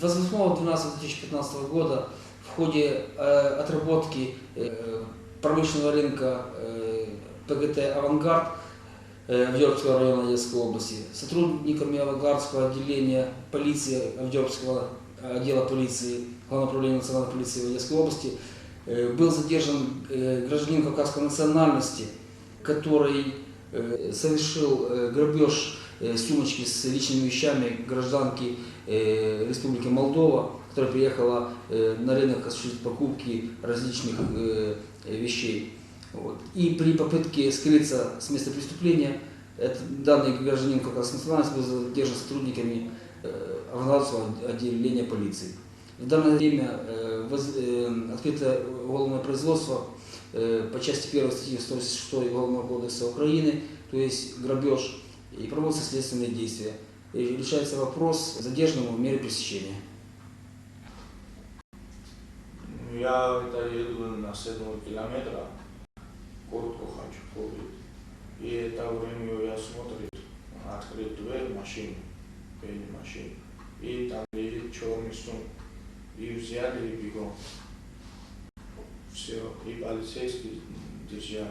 28.12.2015 года в ходе э, отработки э, промышленного рынка э, ПГТ «Авангард» Авдеевского района Одесской области. Сотрудниками Авангардского отделения полиции Авдеевского отдела полиции Главного управления национальной полиции в Одесской области был задержан гражданин кавказской национальности, который совершил э, грабеж э, сумочки с личными вещами гражданки э, Республики Молдова, которая приехала э, на рынок осуществить покупки различных э, э, вещей. И при попытке скрыться с места преступления данный гражданин кавказской национальности был задержан сотрудниками э, Авангардского отделения полиции. В данное время э, э, открыто уголовное производство э, по части 1 статьи 186 Уголовного кодекса Украины, то есть грабеж, и проводятся следственные действия. И решается вопрос задержанному в мере пресечения. Я это еду на 7 километра, коротко хочу говорить. И это время я смотрю, открыт дверь машины, перед машиной. И там лежит черный сумка. И взяли и бегом. Все. И полицейский держали.